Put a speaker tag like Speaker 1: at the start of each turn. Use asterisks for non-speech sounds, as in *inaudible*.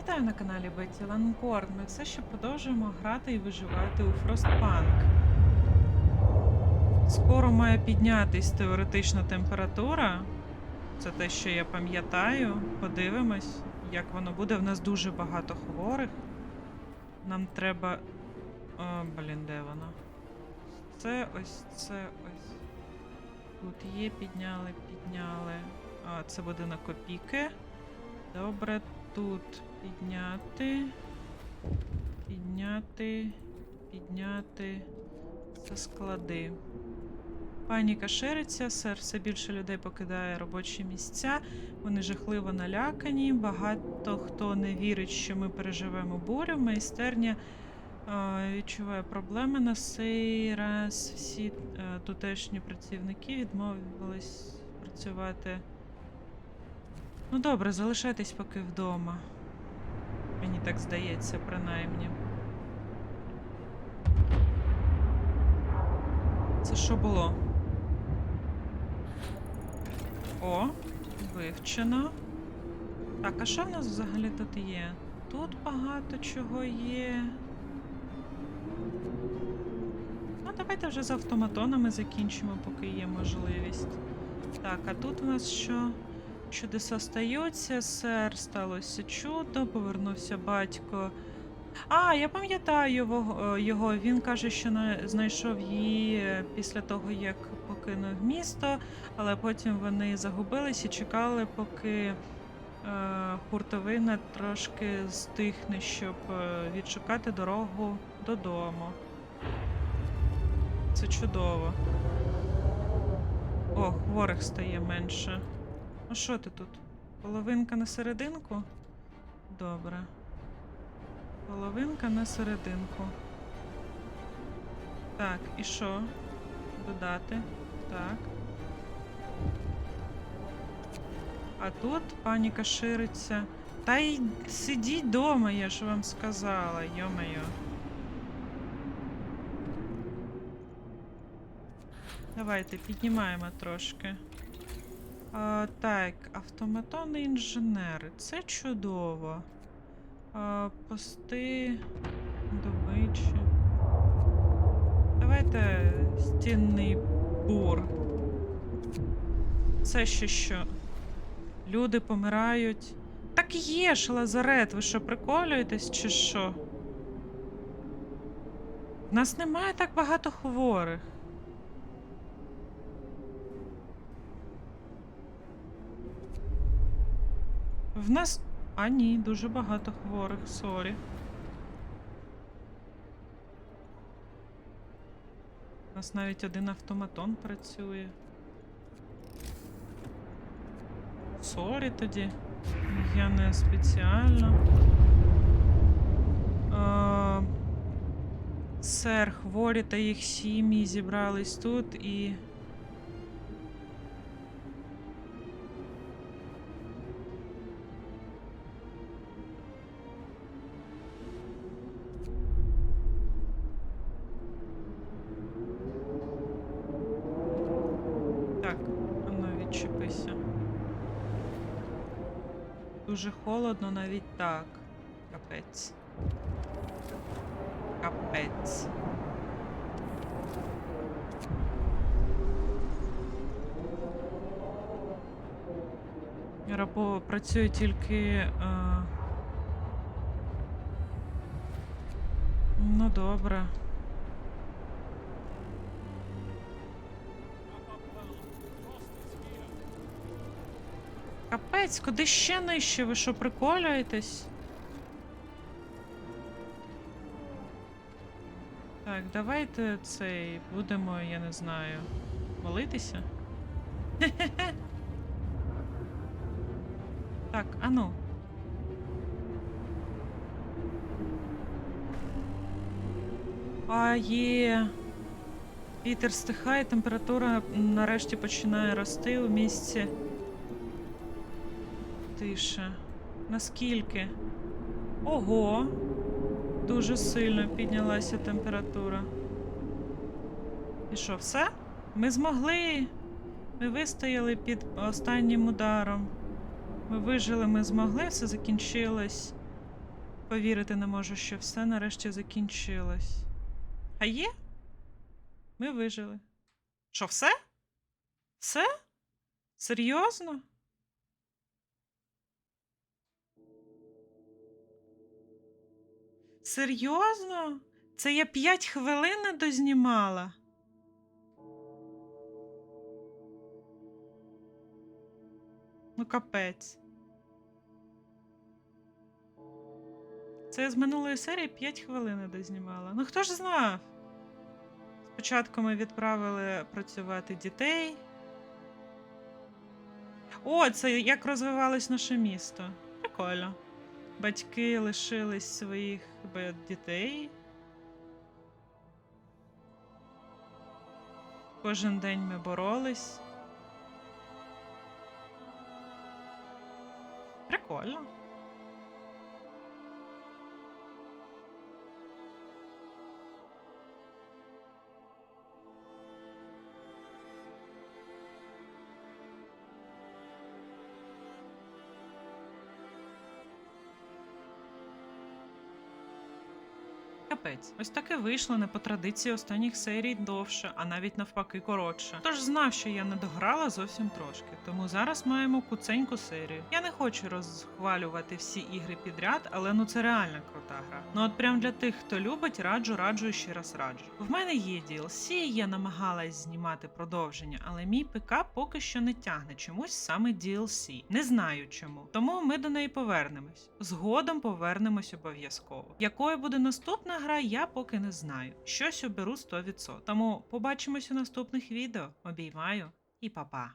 Speaker 1: Вітаю на каналі Бетті Ланкорн. Ми все ще продовжуємо грати і виживати у Frostpunk. Скоро має піднятись теоретична температура. Це те, що я пам'ятаю. Подивимось, як воно буде. В нас дуже багато хворих. Нам треба. О, блін, де воно? Це ось це ось. Тут є, підняли, підняли. А, це буде на копійки. Добре, тут підняти. Підняти. Підняти. Це склади. Паніка шириться, сер, все більше людей покидає робочі місця. Вони жахливо налякані. Багато хто не вірить, що ми переживемо бурю. Майстерня е, відчуває проблеми на цей раз. Всі е, тутешні працівники відмовились працювати. Ну добре, залишайтесь поки вдома. Мені так здається, принаймні. Це що було? О, вивчено. Так, а що в нас взагалі тут є? Тут багато чого є. Ну, давайте вже з автоматонами закінчимо, поки є можливість. Так, а тут у нас що? Чудеса стаються, сер, сталося чудо, повернувся батько. А, я пам'ятаю його, е, його. Він каже, що на- знайшов її е, після того, як покинув місто, але потім вони загубились і чекали, поки е, хуртовина трошки стихне, щоб е, відшукати дорогу додому. Це чудово. О, хворих стає менше. Ну що ти тут? Половинка на серединку? Добре. Половинка на серединку. Так, і що? Додати. Так. А тут паніка шириться. Та й сидіть вдома, я ж вам сказала, йо-моє. Давайте піднімаємо трошки. А, так, автоматонний інженер. Це чудово. А, пости добичі. Давайте стінний бур. Це ще що? Люди помирають. Так є ж, лазарет, ви що, приколюєтесь чи що? В нас немає так багато хворих. В нас. А ні, дуже багато хворих, сорі. У нас навіть один автоматон працює. Сорі тоді. Я не спеціально. А, сер, хворі та їх сім'ї зібрались тут і. Дуже холодно навіть так. Капець. Капець. Рабо працює тільки. Е... Ну добре. Капець, куди ще нижче? Ви що, приколюєтесь? Так, давайте цей будемо, я не знаю, молитися. *laughs* Так, ану. А є. Вітер стихає, температура нарешті починає рости у місці. Тише. Наскільки? Ого! Дуже сильно піднялася температура. І що, все? Ми змогли. Ми вистояли під останнім ударом. Ми вижили, ми змогли, все закінчилось. Повірити не можу, що все нарешті закінчилось. А є? Ми вижили. Що, все? Все? Серйозно? Серйозно? Це я 5 хвилин дознімала. Ну, капець. Це я з минулої серії 5 хвилин дознімала. Ну хто ж знав? Спочатку ми відправили працювати дітей. О, це як розвивалось наше місто. Прикольно. Батьки лишились своїх би, дітей. Кожен день ми боролись. Прикольно. Капець, ось таке вийшло не по традиції останніх серій довше, а навіть навпаки коротше. Тож знав, що я не дограла зовсім трошки, тому зараз маємо куценьку серію. Я не хочу розхвалювати всі ігри підряд, але ну це реально крута гра. Ну от прям для тих, хто любить, раджу, раджу і ще раз раджу. В мене є DLC, я намагалась знімати продовження, але мій ПК поки що не тягне чомусь саме DLC. Не знаю чому. Тому ми до неї повернемось. Згодом повернемось обов'язково. Якою буде наступна гра, я поки не знаю. Щось оберу 100%. Тому побачимось у наступних відео. Обіймаю і па-па.